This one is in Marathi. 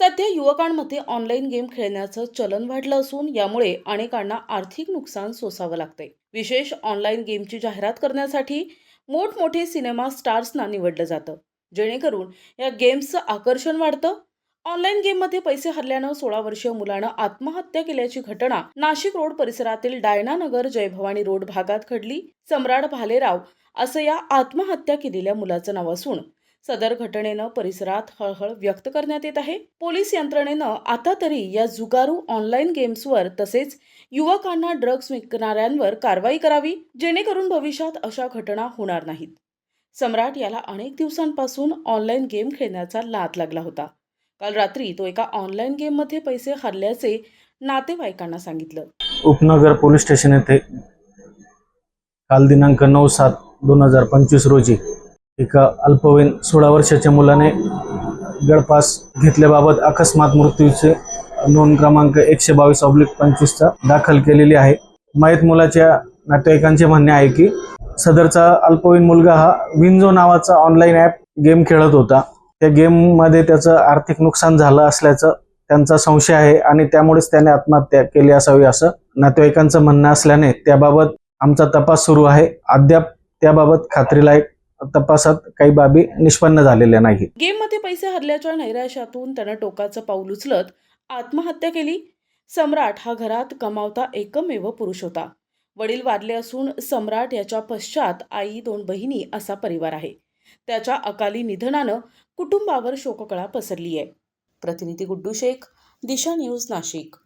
सध्या युवकांमध्ये ऑनलाईन गेम खेळण्याचं चलन वाढलं असून यामुळे अनेकांना आर्थिक नुकसान सोसावं लागतंय. विशेष ऑनलाईन गेमची जाहिरात करण्यासाठी मोठमोठे सिनेमा स्टार्सना निवडलं जातं. जेणेकरून या गेम्सचं आकर्षण वाढतं. ऑनलाईन गेममध्ये पैसे हरल्यानं सोळा वर्षीय मुलानं आत्महत्या केल्याची घटना नाशिक रोड परिसरातील डायनानगर जयभवानी रोड भागात घडली. सम्राट भालेराव असं या आत्महत्या केलेल्या मुलाचं नाव असून सदर घटनेनं परिसरात हळहळ व्यक्त करण्यात येत आहे. पोलीस यंत्रणेनं आता तरी या जुगारू ऑनलाईन गेम्सवर तसेच युवकांना ड्रग्ज विकणाऱ्यांवर कारवाई करावी जेणेकरून भविष्यात अशा घटना होणार नाहीत. सम्राट याला अनेक दिवसांपासून ऑनलाईन गेम खेळण्याचा लाद लागला होता. काल रात्री तो एका ऑनलाईन गेममध्ये पैसे हरल्याचे नातेवाईकांना सांगितलं. उपनगर पोलीस स्टेशन येथे काल दिनांक नऊ सात दोन हजार पंचवीस रोजी एका अल्पवयीन सोळा वर्षाच्या मुलाने गळपास घेतल्याबाबत अकस्मात मृत्यूचे नोंद क्रमांक एकशे बावीस ऑब्लिक पंचवीसचा दाखल केलेली आहे. मयत मुलाच्या नातेवाईकांचे म्हणणे आहे की सदरचा अल्पवयीन मुलगा हा विंजो नावाचा ऑनलाईन ॲप गेम खेळत होता. त्या गेममध्ये त्याचं आर्थिक नुकसान झालं असल्याचं त्यांचा संशय आहे आणि त्यामुळेच त्याने आत्महत्या केली असावी असं नातेवाईकांचं म्हणणं असल्याने त्याबाबत आमचा तपास सुरू आहे. अद्याप त्याबाबत खात्रीलायक तपासात काही बाबी निष्पन्न झालेल्या नाही गेममध्ये पैसे हरल्याच्या नैराश्यातून त्यानं टोकाचं पाऊल उचलत आत्महत्या केली. सम्राट हा घरात कमावता एकमेव पुरुष होता. वडील वारले असून सम्राट याच्या पश्चात आई दोन बहिणी असा परिवार आहे. त्याच्या अकाली निधनानं कुटुंबावर शोककळा पसरली आहे प्रतिनिधी गुड्डू शेख दिशा न्यूज नाशिक.